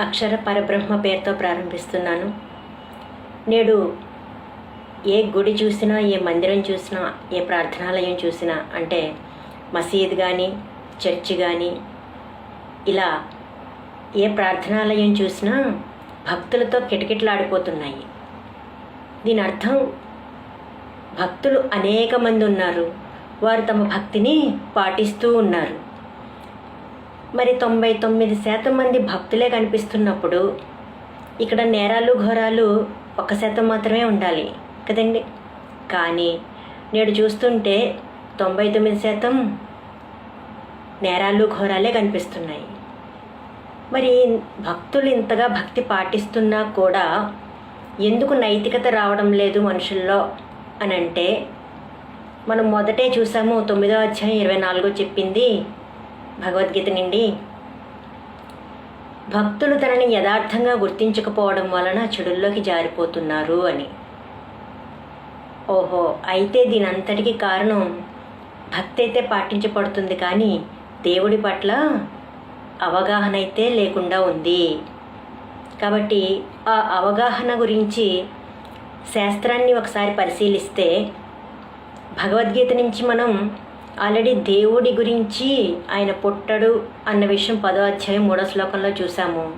అక్షర పరబ్రహ్మ పేరుతో ప్రారంభిస్తున్నాను. నేడు ఏ గుడి చూసినా ఏ మందిరం చూసినా ఏ ప్రార్థనాలయం చూసినా అంటే మసీద్ కానీ చర్చి కానీ ఇలా ఏ ప్రార్థనాలయం చూసినా భక్తులతో కిటకిటలాడిపోతున్నాయి. దీని అర్థం భక్తులు అనేక మంది ఉన్నారు. వారు తమ భక్తిని పాటిస్తూ ఉన్నారు. మరి తొంభై తొమ్మిది శాతం మంది భక్తులే కనిపిస్తున్నప్పుడు ఇక్కడ నేరాలు ఘోరాలు ఒక శాతం మాత్రమే ఉండాలి. కదండి? కానీ నేడు చూస్తుంటే తొంభై తొమ్మిది శాతం నేరాలు ఘోరాలే కనిపిస్తున్నాయి. మరి భక్తులు ఇంతగా భక్తి పాటిస్తున్నా కూడా ఎందుకు నైతికత రావడం లేదు మనుషుల్లో అని అంటే మనం మొదటే చూసాము తొమ్మిదో అధ్యాయం ఇరవై నాలుగో చెప్పింది భగవద్గీత నుండి భక్తులు తనని యథార్థంగా గుర్తించకపోవడం వలన చెడుల్లోకి జారిపోతున్నారు అని. ఓహో అయితే దీని అంతటికి కారణం భక్తి అయితే పాటించబడుతుంది కానీ దేవుడి పట్ల అవగాహన అయితే లేకుండా ఉంది. కాబట్టి ఆ అవగాహన గురించి శాస్త్రాన్ని ఒకసారి పరిశీలిస్తే భగవద్గీత నుంచి మనం ఆల్రెడీ దేవుడి గురించి ఆయన పుట్టడు అన్న విషయం పదో అధ్యాయం మూడో శ్లోకంలో చూసాము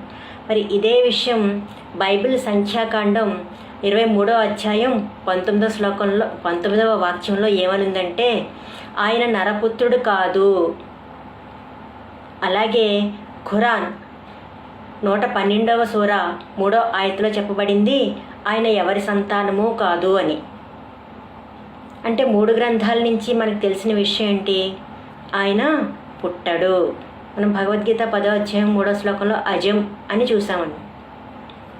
మరి ఇదే విషయం బైబిల్ సంఖ్యాకాండం ఇరవై మూడో అధ్యాయం పంతొమ్మిదో శ్లోకంలో పంతొమ్మిదవ వాక్యంలో ఏమనుందంటే ఆయన నరపుత్రుడు కాదు. అలాగే ఖురాన్ నూట పన్నెండవ సూర మూడో ఆయతలో చెప్పబడింది ఆయన ఎవరి సంతానము కాదు అని. అంటే మూడు గ్రంథాల నుంచి మనకు తెలిసిన విషయం ఏంటి? ఆయన పుట్టడు. మనం భగవద్గీత పదో అధ్యాయం మూడో శ్లోకంలో అజం అని చూసామండి.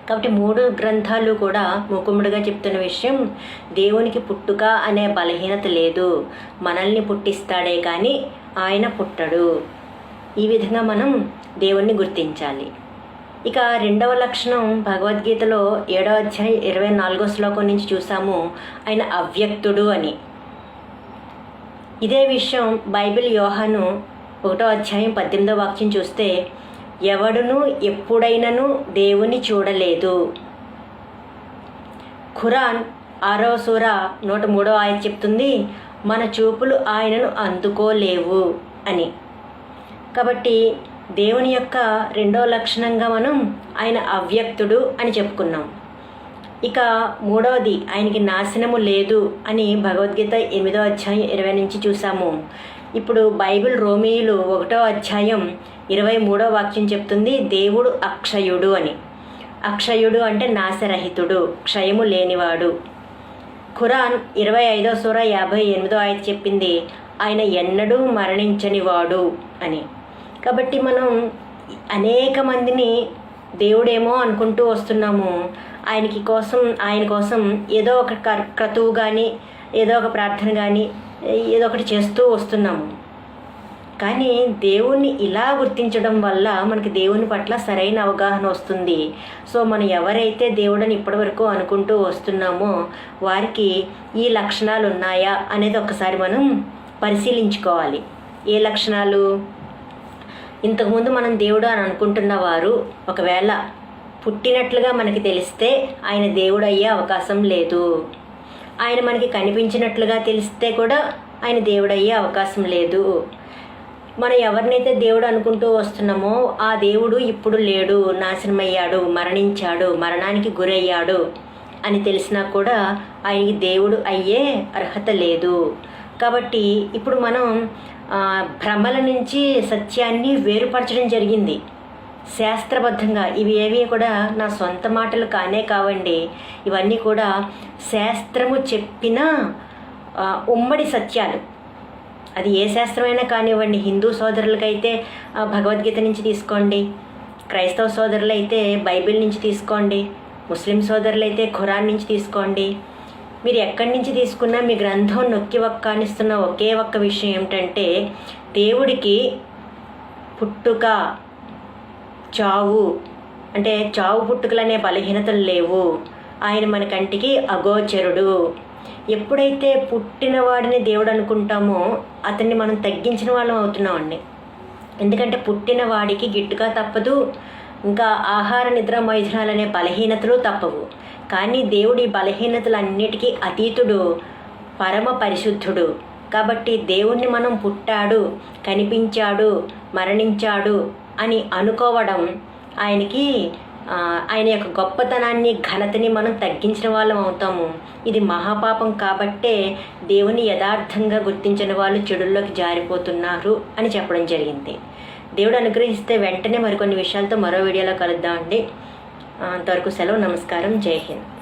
కాబట్టి మూడు గ్రంథాలు కూడా మూకుముడిగా చెప్తున్న విషయం దేవునికి పుట్టుక అనే బలహీనత లేదు. మనల్ని పుట్టిస్తాడే కానీ ఆయన పుట్టడు. ఈ విధంగా మనం దేవుణ్ణి గుర్తించాలి. ఇక రెండవ లక్షణం భగవద్గీతలో ఏడవ అధ్యాయం ఇరవై నాలుగో శ్లోకం నుంచి చూసాము. ఆయన అవ్యక్తుడు అని. ఇదే విషయం బైబిల్ యోహాను ఒకటో అధ్యాయం పద్దెనిమిదో వాక్యం చూస్తే ఎవడును ఎప్పుడైనను దేవుని చూడలేదు. ఖురాన్ ఆరో సూర నూట మూడో ఆయన చెప్తుంది మన చూపులు ఆయనను అందుకోలేవు అని. కాబట్టి దేవుని యొక్క రెండో లక్షణంగా మనం ఆయన అవ్యక్తుడు అని చెప్పుకున్నాం. ఇక మూడవది ఆయనకి నాశనము లేదు అని భగవద్గీత ఎనిమిదో అధ్యాయం ఇరవై నుంచి చూసాము. ఇప్పుడు బైబిల్ రోమియులు ఒకటో అధ్యాయం ఇరవై మూడో వాక్యం చెప్తుంది దేవుడు అక్షయుడు అని. అక్షయుడు అంటే నాశరహితుడు క్షయము లేనివాడు. ఖురాన్ ఇరవై ఐదో సూర యాభై ఎనిమిదో ఆయన చెప్పింది ఆయన ఎన్నడూ మరణించనివాడు అని. కాబట్టి మనం అనేక మందిని దేవుడేమో అనుకుంటూ వస్తున్నాము. ఆయనకి కోసం ఆయన కోసం ఏదో ఒక క్రతువు కానీ ఏదో ఒక ప్రార్థన కానీ ఏదో ఒకటి చేస్తూ వస్తున్నాము. కానీ దేవుణ్ణి ఇలా గుర్తించడం వల్ల మనకి దేవుని పట్ల సరైన అవగాహన వస్తుంది. సో మనం ఎవరైతే దేవుడని ఇప్పటివరకు అనుకుంటూ వస్తున్నామో వారికి ఈ లక్షణాలు ఉన్నాయా అనేది ఒకసారి మనం పరిశీలించుకోవాలి. ఏ లక్షణాలు? ఇంతకుముందు మనం దేవుడు అని అనుకుంటున్న వారు ఒకవేళ పుట్టినట్లుగా మనకి తెలిస్తే ఆయన దేవుడు అయ్యే అవకాశం లేదు. ఆయన మనకి కనిపించినట్లుగా తెలిస్తే కూడా ఆయన దేవుడు అయ్యే అవకాశం లేదు. మనం ఎవరినైతే దేవుడు అనుకుంటూ వస్తున్నామో ఆ దేవుడు ఇప్పుడు లేడు నాశనమయ్యాడు మరణించాడు మరణానికి గురయ్యాడు అని తెలిసినా కూడా ఆయనకి దేవుడు అయ్యే అర్హత లేదు. కాబట్టి ఇప్పుడు మనం భ్రమల నుంచి సత్యాన్ని వేరుపరచడం జరిగింది. శాస్త్రబద్ధంగా ఇవి ఏవి కూడా నా సొంత మాటలు కానే కావండి. ఇవన్నీ కూడా శాస్త్రము చెప్పిన ఉమ్మడి సత్యాలు. అది ఏ శాస్త్రమైనా కానివ్వండి హిందూ సోదరులకైతే భగవద్గీత నుంచి తీసుకోండి. క్రైస్తవ సోదరులు అయితే బైబిల్ నుంచి తీసుకోండి. ముస్లిం సోదరులు అయితే ఖురాన్ నుంచి తీసుకోండి. మీరు ఎక్కడి నుంచి తీసుకున్నా మీ గ్రంథం నొక్కి ఒక్కానిస్తున్న ఒకే ఒక్క విషయం ఏమిటంటే దేవుడికి పుట్టుక చావు అంటే చావు పుట్టుకలనే బలహీనతలు లేవు. ఆయన మన కంటికి అగోచరుడు. ఎప్పుడైతే పుట్టినవాడిని దేవుడు అనుకుంటామో అతన్ని మనం తగ్గించిన వాళ్ళం అవుతున్నామండి ఎందుకంటే పుట్టిన వాడికి గిట్టుగా తప్పదు ఇంకా ఆహార నిద్ర మైథునాలనే బలహీనతలు తప్పవు. కానీ దేవుడి బలహీనతలన్నిటికీ అతీతుడు పరమ పరిశుద్ధుడు. కాబట్టి దేవుణ్ణి మనం పుట్టాడు కనిపించాడు మరణించాడు అని అనుకోవడం ఆయనకి ఆయన యొక్క గొప్పతనాన్ని ఘనతని మనం తగ్గించిన వాళ్ళం అవుతాము. ఇది మహాపాపం కాబట్టే దేవుని యథార్థంగా గుర్తించిన వాళ్ళు చెడుల్లోకి జారిపోతున్నారు అని చెప్పడం జరిగింది. దేవుడు అనుగ్రహిస్తే వెంటనే మరికొన్ని విషయాలతో మరో వీడియోలో కలుద్దామండి అంతవరకు సెలవు నమస్కారం. జై హింద్.